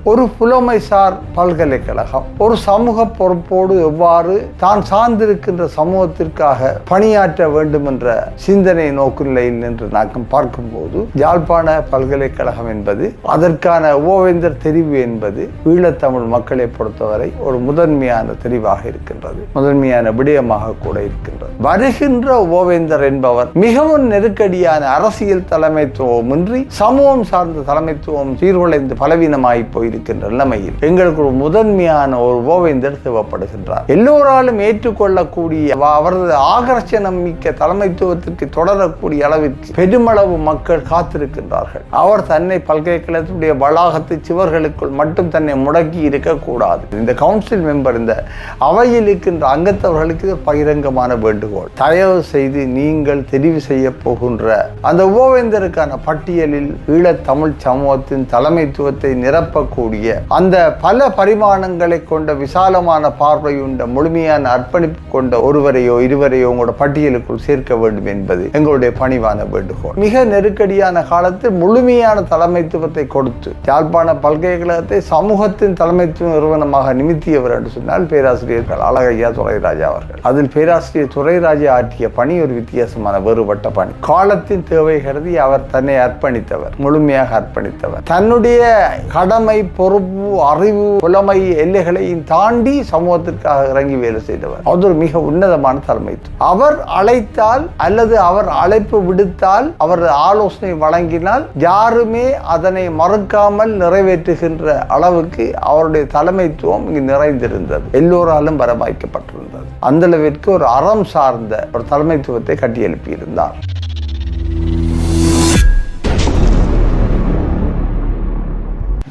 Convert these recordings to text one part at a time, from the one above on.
ஒரு புலமைசார் பல்கலைக்கழகம் ஒரு சமூக பொறுப்போடு எவ்வாறு தான் சார்ந்திருக்கின்ற சமூகத்திற்காக பணியாற்ற வேண்டும் என்ற சிந்தனை நோக்குநிலையில் நின்று நாக்கம் பார்க்கும்போது யாழ்ப்பாண பல்கலைக்கழகம் என்பது அதற்கான ஓவேந்தர் தெரிவு என்பது ஈழத்தமிழ் மக்களை பொறுத்தவரை ஒரு முதன்மையான தெரிவாக இருக்கின்றது முதன்மையான விடயமாக கூட இருக்கின்றது. வருகின்ற ஓவேந்தர் என்பவர் மிகவும் நெருக்கடியான அரசியல் தலைமைத்துவமின்றி சமூகம் சார்ந்த தலைமைத்துவம் சீர்குலைந்து பலவீனமாகி இருக்கின்ற நிலைமையில் எங்களுக்கு ஒரு முதன்மையான ஒரு ஓவேந்தர் தேவைப்படுகின்றார். எல்லோராலும் ஏற்றுக்கொள்ளக்கூடிய அவரது ஆகர்ஷணம் மிக்க தலைமைத்துவத்திற்கு தொடரக்கூடிய அளவிற்கு பெருமளவு மக்கள் காத்திருக்கின்றார்கள். அவர் தன்னை பல்கலைக்கழகத்துடைய வளாகத்து சுவர்களுக்குள் மட்டும் தன்னை முடக்கி இருக்கக்கூடாது. இந்த கவுன்சில் மெம்பர் இந்த அவையில் இருக்கின்ற அங்கத்தவர்களுக்கு இது பகிரங்கமான வேண்டுகோள். தயவு செய்து நீங்கள் தெரிவு செய்ய போகின்ற அந்த ஓவேந்தருக்கான பட்டியலில் ஈழத் தமிழ் சமூகத்தின் தலைமைத்துவத்தை நிரப்பக்கூடிய அந்த பல பரிமாணங்களை கொண்ட விசாலமான பார்வையுண்ட முழுமையான அர்ப்பணிப்பு கொண்ட ஒருவரையோ இருவரையோ உங்களோட பட்டியலுக்குள் சேர்க்க வேண்டும் என்பது எங்களுடைய பணிவான வேண்டுகோள். மிக நெருக்கடியான காலத்தில் முழுமையான தலைமைத்துவத்தை கொடுத்து யாழ்ப்பாண பல்கலைக்கழகத்தை சமூகத்தின் தலைமைத்துவ நிறுவனமாக நிமித்தியவர் என்று சொன்னால் பேராசிரியர் அழகையா துறைராஜா அவர்கள். அதில் பேராசிரியர் துறைராஜா ஆற்றிய பணி ஒரு வித்தியாசமான வேறுபட்ட பணி. காலத்தின் தேவை கருதி அவர் தன்னை அர்ப்பணித்தவர் முழுமையாக அர்ப்பணித்தவர். தன்னுடைய கடமை பொறுப்பு அறிவு புலமை எல்லைகளையும் தாண்டி சமூகத்திற்காக இறங்கி வேலை செய்தவர். அது ஒரு மிக உன்னதமான தலைமைத்துவம். அவர் அழைத்தால் அல்லது அவர் அழைப்பு விடுத்தால் அவர் ஆலோசனை வழங்கினால் யாருமே அதனை மறுக்காமல் நிறைவேற்றுகின்ற அளவுக்கு அவருடைய தலைமைத்துவம் இங்கு நிறைந்திருந்தது. எல்லோராலும் வரவாய்க்கப்பட்டிருந்தது அந்த அளவிற்கு ஒரு அறம் சார்ந்த ஒரு தலைமைத்துவத்தை கட்டியெழுப்பியிருந்தார்.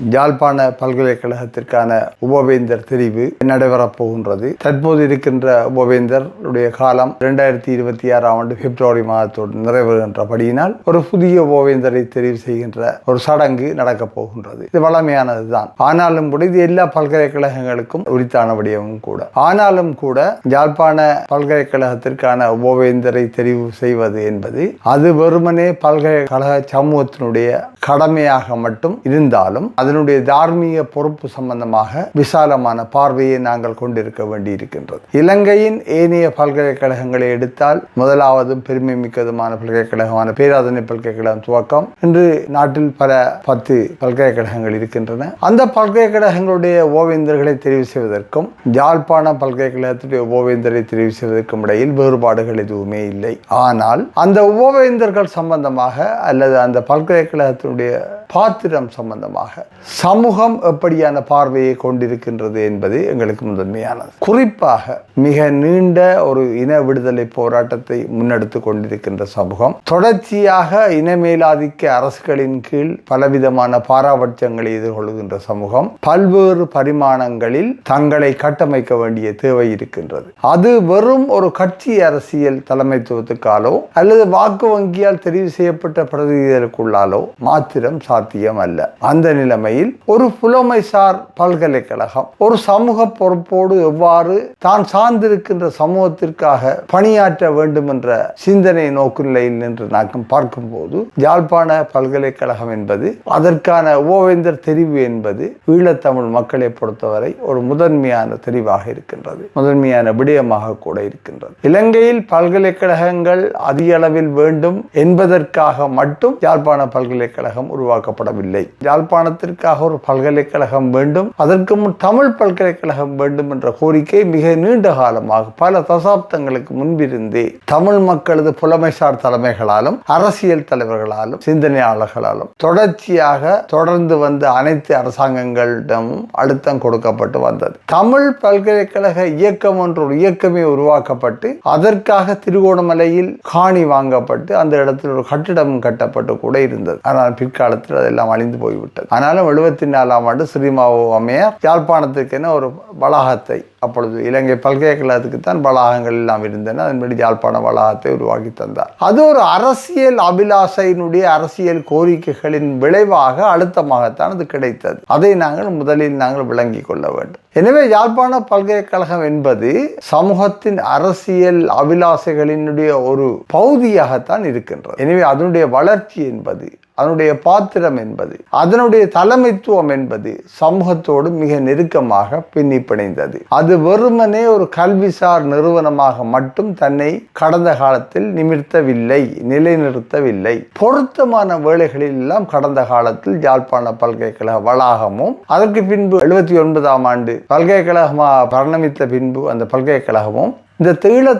யாழ்ப்பாண பல்கலைக்கழகத்திற்கான உபவேந்தர் தெரிவு நடைபெறப் போகின்றது. தற்போது இருக்கின்ற உபவேந்தருடைய காலம் இரண்டாயிரத்தி இருபத்தி ஆறாம் ஆண்டு பிப்ரவரி மாதத்தோடு நிறைவேறுகின்றபடியினால் ஒரு புதிய உபவேந்தரை தெரிவு செய்கின்ற ஒரு சடங்கு நடக்கப் போகின்றது. இது வளமையானதுதான். ஆனாலும் கூட இது எல்லா பல்கலைக்கழகங்களுக்கும் உரித்தான விடயமும் கூட. ஆனாலும் கூட யாழ்ப்பாண பல்கலைக்கழகத்திற்கான உபவேந்தரை தெரிவு செய்வது என்பது அது வெறுமனே பல்கலைக்கழக சமூகத்தினுடைய கடமையாக மட்டும் இருந்தாலும் அது அதனுடைய தார்மீக பொறுப்பு சம்பந்தமாக விசாலமான பார்வையை நாங்கள் கொண்டிருக்க வேண்டியிருக்கின்றது. இலங்கையின் ஏனைய பல்கலைக்கழகங்களை எடுத்தால் முதலாவதும் பெருமை மிக்கதுமான பல்கலைக்கழகமான பேராதனை பல்கலைக்கழகம் துவக்கம். இன்று நாட்டில் பல பத்து பல்கலைக்கழகங்கள் இருக்கின்றன. அந்த பல்கலைக்கழகங்களுடைய ஓவேந்தர்களை தெரிவு செய்வதற்கும் யாழ்ப்பாண பல்கலைக்கழகத்துடைய ஓவேந்தரை தெரிவு செய்வதற்கும் இடையில் வேறுபாடுகள் எதுவுமே இல்லை. ஆனால் அந்த ஓவேந்தர்கள் சம்பந்தமாக அல்லது அந்த பல்கலைக்கழகத்தினுடைய பாத்திரம் சம்பந்தமாக சமூகம் எப்படியான பார்வையை கொண்டிருக்கின்றது என்பது எங்களுக்கு முதன்மையானது. குறிப்பாக மிக நீண்ட ஒரு இன விடுதலை போராட்டத்தை முன்னெடுத்து கொண்டிருக்கின்ற சமூகம் தொடர்ச்சியாக இன மேலாதிக்க அரசுகளின் கீழ் பலவிதமான பாராபட்சங்களை எதிர்கொள்கின்ற சமூகம் பல்வேறு பரிமாணங்களில் தங்களை கட்டமைக்க வேண்டிய தேவை இருக்கின்றது. அது வெறும் ஒரு கட்சி அரசியல் தலைமைத்துவத்துக்காலோ அல்லது வாக்கு வங்கியால் தெரிவு செய்யப்பட்ட பிரதிநிதிகளுக்குள்ளாலோ மாத்திரம் சாத்தியம் அல்ல அந்த நிலைமை தலைமையில் ஒரு புலமைசார் பல்கலைக்கழகம் ஒரு சமூக பொறுப்போடு எவ்வாறு தான் சார்ந்திருக்கின்ற சமூகத்திற்காக பணியாற்ற வேண்டும் என்ற சிந்தனை நோக்குநிலையில் நின்று நாங்கள் பார்க்கும்போது யாழ்ப்பாண பல்கலைக்கழகம் என்பது அதற்கான ஓவேந்தர் தெரிவு என்பது ஈழத்தமிழ் மக்களை பொறுத்தவரை ஒரு முதன்மையான தெரிவாக இருக்கின்றது முதன்மையான விடயமாக கூட இருக்கின்றது. இலங்கையில் பல்கலைக்கழகங்கள் அதிக அளவில் வேண்டும் என்பதற்காக மட்டும் யாழ்ப்பாண பல்கலைக்கழகம் உருவாக்கப்படவில்லை. யாழ்ப்பாணத்திற்கு தமிழுக்காக ஒரு பல்கலைக்கழகம் வேண்டும். அதற்கு முன் தமிழ் பல்கலைக்கழகம் வேண்டும் என்ற கோரிக்கை மிக நீண்ட காலமாக பல தசாப்தங்களுக்கு முன்பிருந்தே தமிழ் மக்களது புலமைசார் தலைமைகளாலும் அரசியல் தலைவர்களாலும் சிந்தனையாளர்களாலும் தொடர்ச்சியாக தொடர்ந்து வந்த அனைத்து அரசாங்கங்களிடமும் அழுத்தம் கொடுக்கப்பட்டு வந்தது. தமிழ் பல்கலைக்கழக இயக்கம் என்ற ஒரு இயக்கமே உருவாக்கப்பட்டு அதற்காக திருகோணமலையில் காணி வாங்கப்பட்டு அந்த இடத்தில் ஒரு கட்டிடம் கட்டப்பட்டு கூட இருந்தது. ஆனால் பிற்காலத்தில் அதெல்லாம் அழிந்து போய்விட்டது. ஆனாலும் எழுபத்தி நாலாம் ஆண்டு ஸ்ரீமாவோ அம்மையார் யாழ்ப்பாணத்துக்கென ஒரு வளாகத்தை அப்பொழுது இலங்கை பல்கலைக்கழகத்துக்கு தான் வளாகங்கள் எல்லாம் இருந்தன. அதன்படி யாழ்ப்பாண வளாகத்தை உருவாக்கி தந்தார். அது ஒரு அரசியல் அபிலாசையினுடைய அரசியல் கோரிக்கைகளின் விளைவாக அழுத்தமாகத்தான் அது கிடைத்தது. அதை நாங்கள் முதலில் நாங்கள் விளங்கி கொள்ள வேண்டும். எனவே யாழ்ப்பாண பல்கலைக்கழகம் என்பது சமூகத்தின் அரசியல் அபிலாசைகளினுடைய ஒரு பகுதியாகத்தான் இருக்கின்றது. எனவே அதனுடைய வளர்ச்சி என்பது அதனுடைய பாத்திரம் என்பது அதனுடைய தலைமைத்துவம் என்பது சமூகத்தோடு மிக நெருக்கமாக பின்னி பிணைந்தது அது வெறுமனே ஒரு கல்விசார் நிறுவனமாக மட்டும் தன்னை கடந்த காலத்தில் நிமிர்த்தவில்லை நிலைநிறுத்தவில்லை. பொருத்தமான வேலைகளில் எல்லாம் கடந்த காலத்தில் யாழ்ப்பாண பல்கலைக்கழக வளாகமும் அதற்கு பின்பு எழுபத்தி ஒன்பதாம் ஆண்டு பல்கலைக்கழகமாக பரணமித்த பின்பு அந்த பல்கலைக்கழகமும் இந்த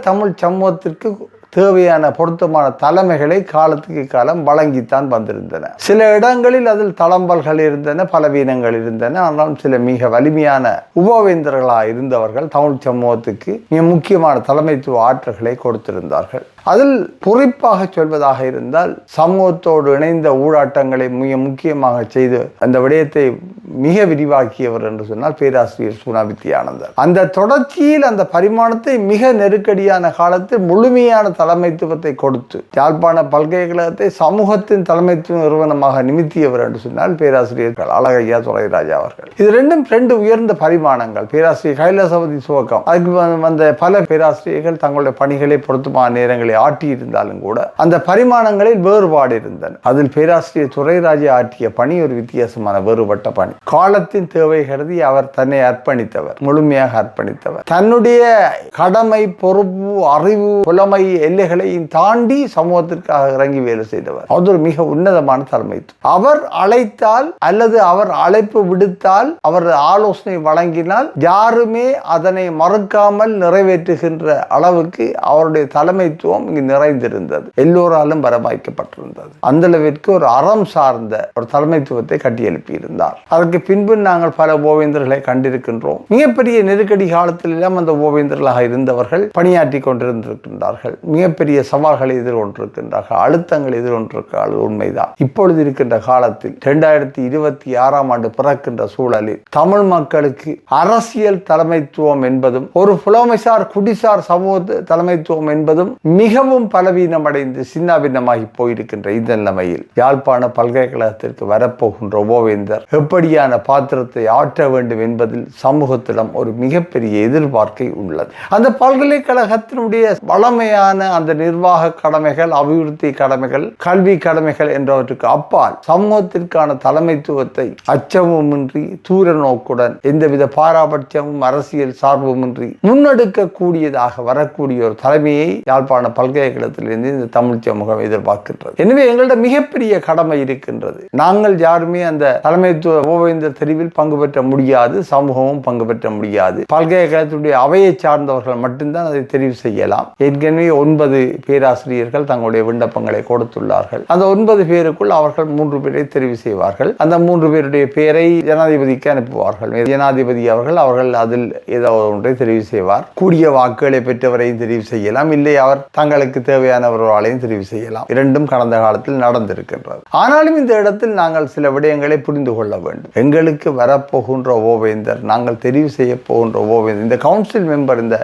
தமிழ் சமூகத்திற்கு தேவையான பொருத்தமான தலைமைகளை காலத்துக்கு காலம் வழங்கித்தான் வந்திருந்தன. சில இடங்களில் அதில் தளம்பல்கள் இருந்தன பலவீனங்கள் இருந்தன. ஆனாலும் சில மிக வலிமையான உபவேந்தர்களாக இருந்தவர்கள் தமிழ் சமூகத்துக்கு மிக முக்கியமான தலைமைத்துவ ஆற்றல்களை கொடுத்திருந்தார்கள். அதில் குறிப்பாக சொல்வதாக இருந்தால் சமூகத்தோடு இணைந்த ஊடாட்டங்களை மிக முக்கியமாக செய்து அந்த விடயத்தை மிக விரிவாக்கியவர் என்று சொன்னால் பேராசிரியர் சுனா வித்யானந்தர். அந்த தொடர்ச்சியில் அந்த பரிமாணத்தை மிக நெருக்கடியான காலத்தில் முழுமையான தலைமைத்துவத்தை கொடுத்து யாழ்ப்பாண பல்கலைக்கழகத்தை சமூகத்தின் தலைமைத்துவ நிறுவனமாக நிமித்தியவர் என்று சொன்னால் பேராசிரியர்கள் அழகையா துரைராஜா அவர்கள். இது ரெண்டும் ரெண்டு உயர்ந்த பரிமாணங்கள். பேராசிரியர் கைலாசபதி சுவக்கம். அதுக்கு வந்த பல பேராசிரியர்கள் தங்களுடைய பணிகளை பொருத்தமான நேரங்களை ஆட்டியிருந்தாலும் கூட அந்த பரிமாணங்களில் வேறுபாடு இருந்தன. அதில் பேராசிரியர் துரைராஜா ஆற்றிய பணி ஒரு வித்தியாசமான வேறுபட்ட பணி. காலத்தின் தேவை கருதி அவர் தன்னை அர்ப்பணித்தவர் முழுமையாக அர்ப்பணித்தவர். தன்னுடைய கடமை பொறுப்பு அறிவு புலமை எல்லைகளையும் தாண்டி சமூகத்திற்காக இறங்கி வேலை செய்தவர். அது ஒரு மிக உன்னதமான தலைமைத்துவம். அவர் அழைத்தால் அல்லது அவர் அழைப்பு விடுத்தால் அவர் ஆலோசனை வழங்கினால் யாருமே அதனை மறுக்காமல் நிறைவேற்றுகின்ற அளவுக்கு அவருடைய தலைமைத்துவம் சமூகம் இங்கு நிறைந்திருந்தது. எல்லோராலும் வரவாய்க்கப்பட்டிருந்தது அந்த அளவிற்கு ஒரு அறம் சார்ந்த ஒரு தலைமைத்துவத்தை கட்டியெழுப்பியிருந்தார். அதற்கு பின்பு நாங்கள் பல ஓவேந்தர்களை கண்டிருக்கின்றோம். மிகப்பெரிய நெருக்கடி காலத்தில் எல்லாம் அந்த ஓவேந்தர்களாக இருந்தவர்கள் பணியாற்றி கொண்டிருந்திருக்கின்றார்கள். மிகப்பெரிய சவால்களை எதிர்கொண்டிருக்கின்றார்கள். அழுத்தங்கள் எதிர்கொண்டிருக்கிறார்கள். உண்மைதான். இப்பொழுது இருக்கின்ற காலத்தில் இரண்டாயிரத்தி இருபத்தி ஆறாம் ஆண்டு பிறக்கின்ற சூழலில் தமிழ் மக்களுக்கு அரசியல் தலைமைத்துவம் என்பதும் ஒரு புலமைசார் குடிசார் சமூக தலைமைத்துவம் என்பதும் மிக மிகவும் பலவீனமடைந்து சின்னாபின்னமாகி போயிருக்கின்ற இந்த நிலைமையில் யாழ்ப்பாண பல்கலைக்கழகத்திற்கு வரப்போகின்ற ஓவேந்தர் எப்படியான பாத்திரத்தை ஆற்ற வேண்டும் என்பதில் சமூகத்திடம் ஒரு மிகப்பெரிய எதிர்பார்க்கை உள்ளது. அந்த பல்கலைக்கழகத்தினுடைய வளமையான அந்த நிர்வாக கடமைகள் அபிவிருத்தி கடமைகள் கல்வி கடமைகள் என்றவற்றுக்கு அப்பால் சமூகத்திற்கான தலைமைத்துவத்தை அச்சமுமின்றி தூர நோக்குடன் எந்தவித பாராபட்சமும் அரசியல் சார்புமின்றி முன்னெடுக்கக்கூடியதாக வரக்கூடிய ஒரு தலைமையை யாழ்ப்பாண பல்கலைக்கழகத்திலிருந்து இந்த தமிழ் சமூகம் எதிர்பார்க்கின்றது. எனவே எங்களிடம் மிகப்பெரிய கடமை இருக்கின்றது. நாங்கள் யாருமே அந்த தலைமைத்துவ ஓவேந்தர் தெரிவில் பங்கு பெற்ற முடியாது சமூகமும் பங்கு பெற்ற முடியாது. பல்கலைக்கழகத்துடைய அவையை சார்ந்தவர்கள் மட்டும்தான் அதை தெரிவு செய்யலாம். ஏற்கனவே ஒன்பது பேராசிரியர்கள் தங்களுடைய விண்ணப்பங்களை கொடுத்துள்ளார்கள். அந்த ஒன்பது பேருக்குள் அவர்கள் மூன்று பேரை தெரிவு செய்வார்கள். அந்த மூன்று பேருடைய பெயரை ஜனாதிபதிக்கு அனுப்புவார்கள். ஜனாதிபதி அவர்கள் அவர்கள் அதில் ஏதாவது ஒன்றை தெரிவு செய்வார். கூடிய வாக்குகளை பெற்றவரையும் தெரிவு செய்யலாம். இல்லை அவர் தங்களுக்கு தேவையானவர்களையும் தெரிவு செய்யலாம். இரண்டும் கடந்த காலத்தில் நடந்திருக்கின்றது. ஆனாலும் இந்த இடத்தில் நாங்கள் சில விடயங்களை புரிந்து கொள்ள வேண்டும். எங்களுக்கு வரப்போகின்ற ஓவேந்தர் நாங்கள் தெரிவு செய்ய போகின்ற ஓவேந்தர் இந்த கவுன்சில் மெம்பர் இந்த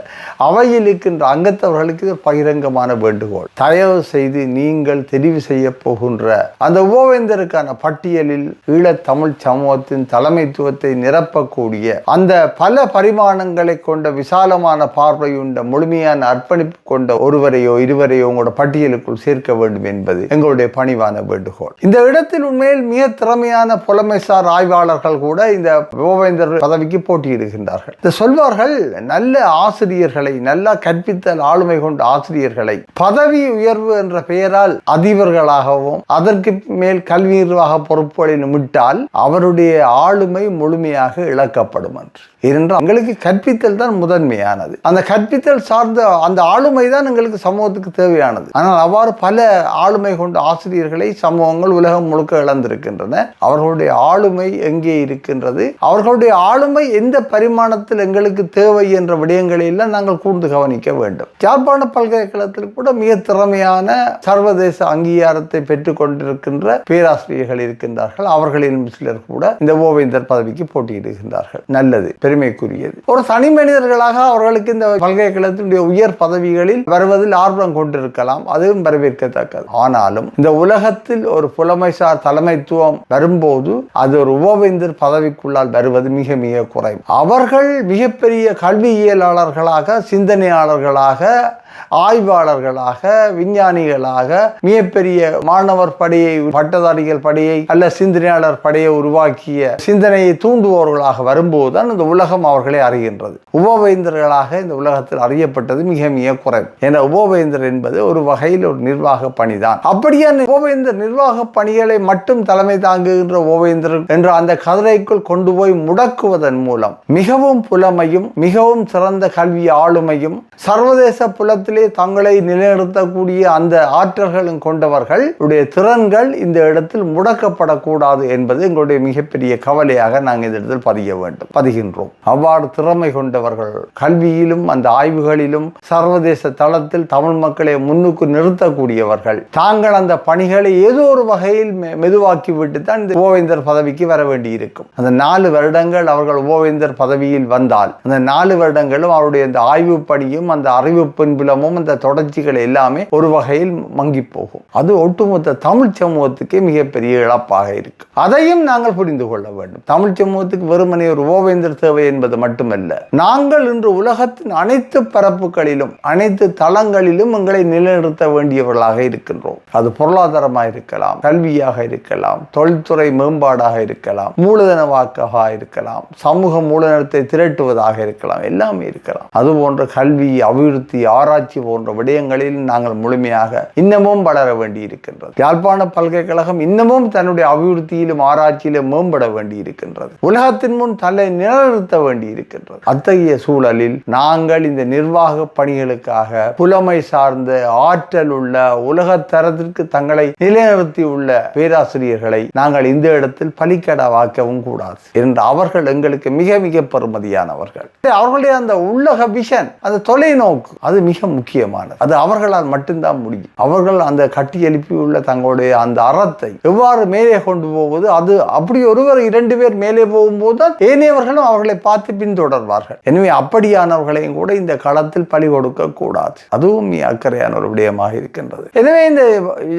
அவையில் இருக்கின்ற அங்கத்தவர்களுக்கு இது பகிரங்கமான வேண்டுகோள். தயவு செய்து நீங்கள் தெரிவு செய்ய போகின்ற அந்த ஓவேந்தருக்கான பட்டியலில் ஈழத் தமிழ் சமூகத்தின் தலைமைத்துவத்தை நிரப்பக்கூடிய அந்த பல பரிமாணங்களை கொண்ட விசாலமான பார்வையுண்ட முழுமையான அர்ப்பணிப்பு கொண்ட ஒருவரையோ இருவரையோ உங்களோட பட்டியலுக்குள் சேர்க்க வேண்டும் என்பது எங்களுடைய பணிவான வேண்டுகோள். இந்த இடத்தில் உண்மையில் மிக திறமையான புலமைசார் ஆய்வாளர்கள் கூட இந்த கோவேந்தர் பதவிக்கு போட்டியிடுகின்றார்கள். இந்த சொல்வார்கள் நல்ல ஆசிரியர்களை நல்லா கற்பித்தல் ஆளுமை கொண்ட ஆசிரியர்களை பதவி உயர்வு என்ற பெயரால் அதிபர்களாகவும் அதற்கு மேல் கல்வி நிர்வாக பொறுப்புகளை நிமிட்டால் அவருடைய ஆளுமை முழுமையாக இழக்கப்படும் என்று ஏனென்றால் எங்களுக்கு கற்பித்தல் தான் முதன்மையானது. அந்த கற்பித்தல் சார்ந்த அந்த ஆளுமை தான் எங்களுக்கு சமூகத்துக்கு தேவையானது. ஆனால் அவ்வாறு பல ஆளுமை கொண்ட ஆசிரியர்களை சமூகங்கள் உலகம் முழுக்க இழந்திருக்கின்றன. அவர்களுடைய ஆளுமை எங்கே இருக்கின்றது? அவர்களுடைய ஆளுமை எந்த பரிமாணத்தில் எங்களுக்கு தேவை என்ற விடயங்களை எல்லாம் நாங்கள் கூர்ந்து கவனிக்க வேண்டும். யாழ்ப்பாண பல்கலைக்கழகத்தில் கூட மிக திறமையான சர்வதேச அங்கீகாரத்தை பெற்றுக் கொண்டிருக்கின்ற பேராசிரியர்கள் இருக்கின்றார்கள். அவர்களின் சிலர் கூட இந்த ஓவேந்தர் பதவிக்கு போட்டியிடுகின்றார்கள். நல்லது பெருமைக்குரியது. ஒரு தனி மனிதர்களாக அவர்களுக்கு இந்த பல்கலைக்கழகத்தினுடைய உயர் பதவிகளில் வருவதில் ஆர்வம் ஆர்வம் கொண்டிருக்கலாம் அதுவும் வரவேற்கத்தக்கது. ஆனாலும் இந்த உலகத்தில் ஒரு புலமைசார் தலைமைத்துவம் வரும்போது அது ஒரு உபவேந்தர் பதவிக்குள்ளால் வருவது மிக மிக குறைவு. அவர்கள் மிகப்பெரிய கல்வியியலாளர்களாக சிந்தனையாளர்களாக ஆய்வாளர்களாக விஞ்ஞானிகளாக மிகப்பெரிய மாணவர் படையை பட்டதாரிகள் படையை அல்ல சிந்தனையாளர் படையை உருவாக்கிய சிந்தனையை தூண்டுபவர்களாக வரும்போதுதான் இந்த உலகம் அவர்களை அறிகின்றது. உபவேந்தர்களாக இந்த உலகத்தில் அறியப்பட்டது மிக மிக குறைவு. என உபவேந்தர் என்பது ஒரு வகையில் ஒரு நிர்வாக பணிதான். அப்படியான உபவேந்தர் நிர்வாக பணிகளை மட்டும் தலைமை தாங்குகின்ற உபவேந்தர் என்ற அந்த கதிரைக்குள் கொண்டு போய் முடக்குவதன் மூலம் மிகவும் புலமையும் மிகவும் சிறந்த கல்வி ஆளுமையும் சர்வதேச புலத்திலே தங்களை நிலைநிறுத்தக்கூடிய அந்த ஆற்றல்களும் கொண்டவர்கள் உடைய திறன்கள் இந்த இடத்தில் முடக்கப்படக்கூடாது என்பது எங்களுடைய மிகப்பெரிய கவலையாக நாங்கள் இந்த இடத்தில் பதிய வேண்டும் பதிகின்றோம். அவ்வாறு திறமை கொண்டவர்கள் கல்வியிலும் அந்த ஆய்வுகளிலும் சர்வதேச தளத்தில் தமிழ் மக்களை முன்னுக்கு நிறுத்தக்கூடியவர்கள். தாங்கள் அந்த பணிகளை ஏதோ ஒரு வகையில் மெதுவாக்கி விட்டு தான் இந்த பதவிக்கு வர வேண்டியிருக்கும். அந்த நாலு வருடங்கள் அவர்கள் ஓவேந்தர் பதவியில் வந்தால் அந்த நாலு வருடங்களும் அவருடைய அந்த ஆய்வு பணியும் அந்த அறிவு பின்புலமும் அந்த தொடர்ச்சிகள் எல்லாமே ஒரு வகையில் மங்கி போகும். அது ஒட்டுமொத்த தமிழ் சமூகத்துக்கே மிகப்பெரிய இழப்பாக இருக்கு. அதையும் நாங்கள் புரிந்து கொள்ள வேண்டும். தமிழ் சமூகத்துக்கு வெறுமனே ஒரு ஓவேந்தர் தேவை என்பது மட்டுமல்ல நாங்கள் இன்று உலகத்தின் அனைத்து பரப்புகளிலும் அனைத்து தளங்களிலும் எங்களை நிலைநிறுத்த வேண்டியவர்களாக இருக்கின்றோம். அது பொருளாதாரமாக இருக்கலாம் கல்வியாக இருக்கலாம் தொழில்துறை மேம்பாடாக இருக்கலாம் மூலதன வாக்காக இருக்கலாம் சமூக மூலதனத்தை திரட்டுவதாக இருக்கலாம் எல்லாமே இருக்கலாம். அது போன்ற கல்வி அபிவிருத்தி ஆராய்ச்சி போன்ற விடயங்களில் நாங்கள் முழுமையாக இன்னமும் வளர வேண்டி இருக்கின்றது யாழ்ப்பாண பல்கலைக்கழகம் இன்னமும் தன்னுடைய அபிவிருத்தியிலும் ஆராய்ச்சியிலும் மேம்பட வேண்டி இருக்கின்றது உலகத்தின் முன் தலை நிலைநிறுத்த வேண்டி இருக்கின்றது அத்தகைய சூழலில் நாங்கள் இந்த நிர்வாக பணிகளுக்காக புலமை சார்ந்த ஆற்றல் உள்ள உலக தரத்திற்கு தங்களை நிலைநிறுத்தியுள்ள பேராசிரியர்களை நாங்கள் இந்த இடத்தில் பலிக்கடவாக்கவும் கூடாது. என்று அவர்கள் எங்களுக்கு மிக மிக பெருமதியானவர்கள். அவர்களுடைய அந்த உள்ளக விஷன் அந்த தொலைநோக்கு அது மிக முக்கியமானது. அது அவர்களால் மட்டும்தான் முடியும். அவர்கள் அந்த கட்டி எழுப்பியுள்ள தங்களுடைய அந்த அறத்தை எவ்வாறு மேலே கொண்டு போவது அது அப்படி ஒருவர் இரண்டு பேர் மேலே போகும்போது தான் ஏனையவர்களும் அவர்களை பார்த்து பின்தொடர்வார்கள். எனவே அப்படியானவர்களையும் கூட இந்த களத்தில் பலி கொடுக்க கூடாது. அதுவும் மிக அக்கறையான ஒரு விடயமாக இருக்கின்றது. எனவே இந்த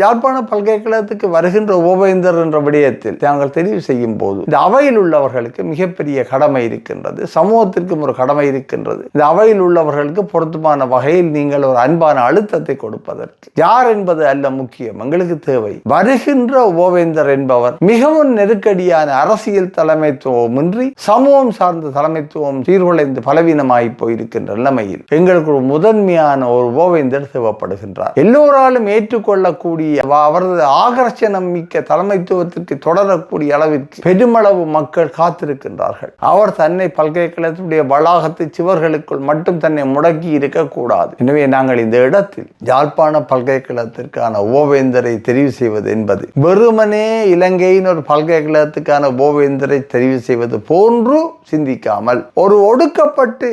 யாழ்ப்பாண பல்கலைக்கழகத்துக்கு வருகின்ற உபவேந்தர் என்ற விடயத்தில் தாங்கள் தெரிவு செய்யும் போது இந்த அவையில் உள்ளவர்களுக்கு மிகப்பெரிய கடமை இருக்கின்றது. சமூகத்திற்கும் ஒரு கடமை இருக்கின்றது. இந்த அவையில் உள்ளவர்களுக்கு பொருத்தமான வகையில் நீங்கள் ஒரு அன்பான அழுத்தத்தை கொடுப்பதற்கு. யார் என்பது அல்ல முக்கியம் எங்களுக்கு தேவை. வருகின்ற ஓவேந்தர் என்பவர் மிகவும் நெருக்கடியான அரசியல் தலைமைத்துவமின்றி சமூகம் சார்ந்த தலைமைத்துவம் சீர்குலைந்து பலவீனமாகி போயிருக்கின்ற நிலைமையில் எங்களுக்கு ஒரு முதன்மையான ஒரு ஓவேந்தர் தேவைப்படுகின்றார் எல்லோராலும் ஏற்றுக்கொள்ளக்கூடிய அவரது ஆகர்ஷணம் மிக்க தலைமைத்துவத்திற்கு தொடரக்கூடிய அளவிற்கு பெருமளவு மக்கள் காத்திருக்கின்றார்கள். அவர் தன்னை பல்கலைக்கழகத்துடைய வளாகத்து சுவர்களுக்குள் மட்டும் தன்னை முடக்கி இருக்கக்கூடாது. எனவே நாங்கள் இந்த இடத்தில் யாழ்ப்பாண பல்கலைக்கழகத்திற்கான ஓவேந்தரை தெரிவு செய்வது என்பது வெறுமனே இலங்கையின் ஒரு பல்கலைக்கழகத்துக்கான ஓவேந்தரை தெரிவு செய்வது போன்று சிந்திக்காமல் ஒரு ஒடுக்கப்பட்டு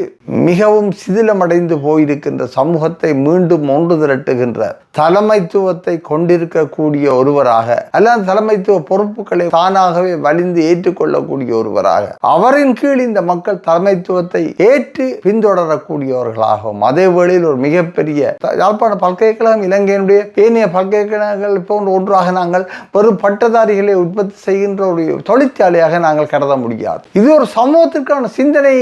மிகவும் சிதிலமடைந்து போயிருக்கின்ற சமூகத்தை மீண்டும் மீண்டும் ஒன்று திரட்டுகின்றார். தலைமைத்துவத்தை கொண்டிருக்கக்கூடிய ஒருவராக அல்லது தலைமைத்துவ பொறுப்புகளை தானாகவே வலிந்து ஏற்றுக்கொள்ளக்கூடிய ஒருவராக. அவரின் கீழ் இந்த மக்கள் தலைமைத்துவத்தை ஏற்று பின்தொடரக்கூடியவர்களாகவும் அதே வேளையில் ஒரு மிகப்பெரிய யாழ்ப்பாண பல்கலைக்கழகம் இலங்கையினுடைய ஏனைய பல்கலைக்கழகங்கள் போன்ற ஒன்றாக நாங்கள் வெறும் பட்டதாரிகளை உற்பத்தி செய்கின்ற ஒரு தொழிற்சாலையாக நாங்கள் கருத முடியாது. இது ஒரு சமூகத்திற்கான சிந்தனை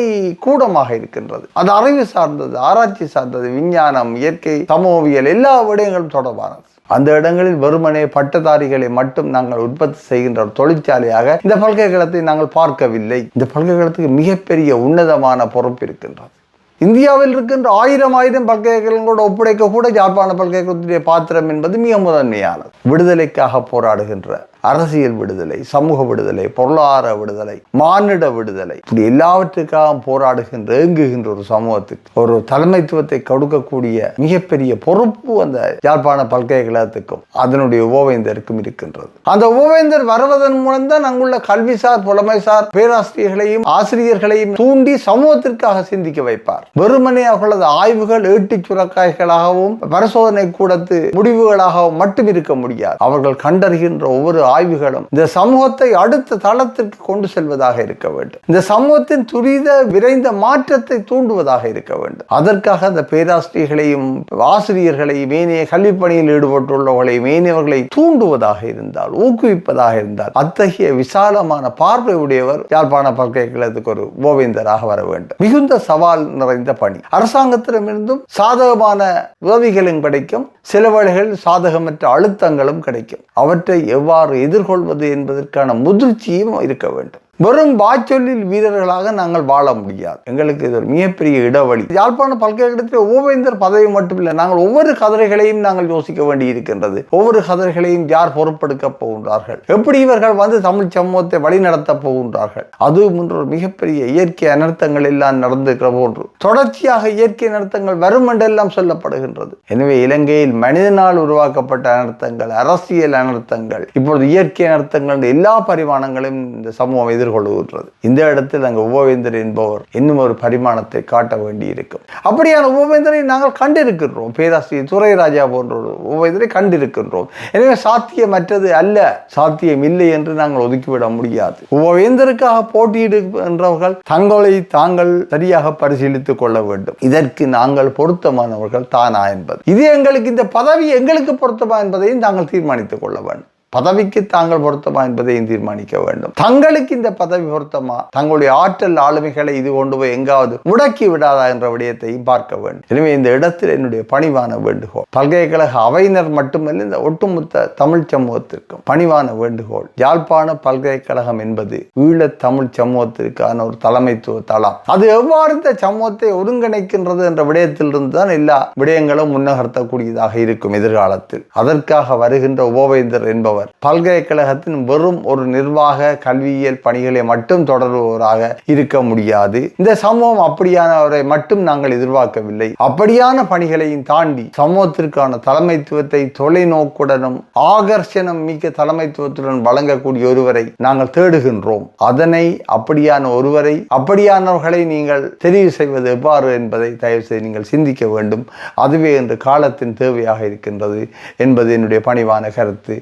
கூடமாக இருக்கின்றது. அது அறிவு சார்ந்தது ஆராய்ச்சி சார்ந்தது விஞ்ஞானம் இயற்கை சமூகவியல் எல்லா விடயங்களும் தொடர்பானது அந்த இடங்களில் வெறுமனே பட்டதாரிகளை மட்டும் நாங்கள் உற்பத்தி செய்கின்ற ஒரு தொழிற்சாலையாக இந்த பல்கலைக்கழகத்தை நாங்கள் பார்க்கவில்லை. இந்த பல்கலைக்கழகத்துக்கு மிகப்பெரிய உன்னதமான பொறுப்பு இருக்கின்றது. இந்தியாவில் இருக்கின்ற ஆயிரம் ஆயிரம் பல்கலைக்கழகங்களோட ஒப்படைக்க கூட யாழ்ப்பாண பல்கலைக்கழகத்துடைய பாத்திரம் என்பது மிக முதன்மையானது. விடுதலைக்காக போராடுகின்ற அரசியல் விடுதலை சமூக விடுதலை பொருளாதார விடுதலை மானிட விடுதலை இப்படி எல்லாவற்றுக்காக போராடுகின்ற ஏங்குகின்ற ஒரு சமூகத்துக்கு ஒரு தலைமைத்துவத்தை கொடுக்கக்கூடிய மிகப்பெரிய பொறுப்பு அந்த யாழ்ப்பாண பல்கலைக்கழகத்துக்கும் அதனுடைய ஓவேந்தருக்கும் இருக்கின்றது. அந்த ஓவேந்தர் வருவதன் மூலம் தான் அங்குள்ள கல்விசார் புலமைசார் பேராசிரியர்களையும் ஆசிரியர்களையும் தூண்டி சமூகத்திற்காக சிந்திக்க வைப்பார். வெறுமனே அவர்களது ஆய்வுகள் ஏட்டு சுரக்காய்களாகவும் பரிசோதனை கூடத்து முடிவுகளாகவும் மட்டும் இருக்க முடியாது. அவர்கள் கண்டறிகின்ற ஒவ்வொரு ஆய்வுகளும் இந்த சமூகத்தை அடுத்த தளத்திற்கு கொண்டு செல்வதாக இருக்க வேண்டும். இந்த சமூகத்தின் துரித விரைந்த மாற்றத்தை தூண்டுவதாக இருக்க வேண்டும். அதற்காக அந்த பேராசிரியர்களையும் ஆசிரியர்களையும் ஏனைய கல்வி பணியில் ஈடுபட்டுள்ளவர்களையும் ஏனையவர்களை தூண்டுவதாக இருந்தால் ஊக்குவிப்பதாக இருந்தால் அத்தகைய விசாலமான பார்வை உடையவர் யாழ்ப்பாண பல்கலைக்கழகத்துக்கு ஒரு கோவிந்தராக வர வேண்டும். மிகுந்த சவால் நிறைந்த பணி. அரசாங்கத்திடமிருந்தும் சாதகமான உதவிகளும் கிடைக்கும். சில வேளைகள் சாதகமற்ற அழுத்தங்களும் கிடைக்கும். அவற்றை எவ்வாறு எதிர்கொள்வது என்பதற்கான முதிர்ச்சியும் இருக்க வேண்டும். வெறும் வாய்ச்சொல்லில் வீரர்களாக நாங்கள் வாழ முடியாது. எங்களுக்கு இது ஒரு மிகப்பெரிய இடவழி யாழ்ப்பாண பல்கலைக்கழகத்தில் ஓவேந்தர் பதவி மட்டுமில்லை நாங்கள் ஒவ்வொரு கதிரைகளையும் நாங்கள் யோசிக்க வேண்டி இருக்கின்றது ஒவ்வொரு கதிரைகளையும் யார் பொறுப்பெடுக்க போகின்றார்கள்? எப்படி இவர்கள் வந்து தமிழ் சமூகத்தை வழிநடத்த போகின்றார்கள்? அதுவும் ஒரு மிகப்பெரிய இயற்கை அனர்த்தங்கள் எல்லாம் நடந்திருக்கிற போன்று தொடர்ச்சியாக இயற்கை அனர்த்தங்கள் வரும் என்றெல்லாம் சொல்லப்படுகின்றது. எனவே இலங்கையில் மனிதனால் உருவாக்கப்பட்ட அனர்த்தங்கள் அரசியல் அனர்த்தங்கள் இப்பொழுது இயற்கை அனர்த்தங்கள் எல்லா பரிமாணங்களையும் இந்த சமூகம் எதிர்கொள்கின்றது இந்த இடத்தில் அங்கு உபவேந்தர் என்பவர் இன்னும் ஒரு பரிமாணத்தை காட்ட வேண்டி இருக்கும் அப்படியான உபவேந்தரை நாங்கள் கண்டிருக்கின்றோம். பேராசிரியர் துரைராஜா போன்ற ஒரு உபவேந்தரை கண்டிருக்கின்றோம். எனவே சாத்தியமற்றது அல்ல. சாத்தியம் இல்லை என்று நாங்கள் ஒதுக்கிவிட முடியாது. உபவேந்தருக்காக போட்டியிடுகின்றவர்கள் தங்களை தாங்கள் சரியாக பரிசீலித்துக் கொள்ள வேண்டும். இதற்கு நாங்கள் பொருத்தமானவர்கள் தானா என்பது. இது எங்களுக்கு இந்த பதவி எங்களுக்கு பொருத்தமா என்பதையும் நாங்கள் தீர்மானித்துக் கொள்ள வேண்டும். பதவிக்கு தாங்கள் பொருத்தமா என்பதையும் தீர்மானிக்க வேண்டும்? தங்களுக்கு இந்த பதவி பொருத்தமா? தங்களுடைய ஆற்றல் ஆளுமைகளை இது கொண்டு போய் எங்காவது முடக்கி விடாதா என்ற விடயத்தையும் பார்க்க வேண்டும். எனவே இந்த இடத்தில் என்னுடைய பணிவான வேண்டுகோள். பல்கலைக்கழக அவையினர் மட்டுமல்ல இந்த ஒட்டுமொத்த தமிழ் சமூகத்திற்கும் பணிவான வேண்டுகோள். யாழ்ப்பாண பல்கலைக்கழகம் என்பது ஈழத் தமிழ் சமூகத்திற்கான ஒரு தலைமைத்துவ தளம். அது எவ்வாறு இந்த சமூகத்தை ஒருங்கிணைக்கின்றது என்ற விடயத்திலிருந்து தான் எல்லா விடயங்களும் முன்னகர்த்தக்கூடியதாக இருக்கும் எதிர்காலத்தில். அதற்காக வருகின்ற உபவேந்தர் என்பவர் பல்கலைக்கழகத்தின் வெறும் ஒரு நிர்வாக கல்வியியல் பணிகளை மட்டும் தொடர்பவராக இருக்க முடியாது. இந்த சமூகம் அப்படியானவரை மட்டும் நாங்கள் எதிர்பார்க்கவில்லை. அப்படியான பணிகளையும் தாண்டி சமூகத்திற்கான தலைமைத்துவத்தை தொலைநோக்குடனும் ஆகர்ஷணம் மிக்க தலைமைத்துவத்துடன் வழங்கக்கூடிய ஒருவரை நாங்கள் தேடுகின்றோம். அதனை அப்படியான ஒருவரை அப்படியானவர்களை நீங்கள் தெரிவு செய்வது எவ்வாறு என்பதை தயவு செய்து நீங்கள் சிந்திக்க வேண்டும். அதுவே இன்று காலத்தின் தேவையாக இருக்கின்றது என்பது என்னுடைய பணிவான கருத்து.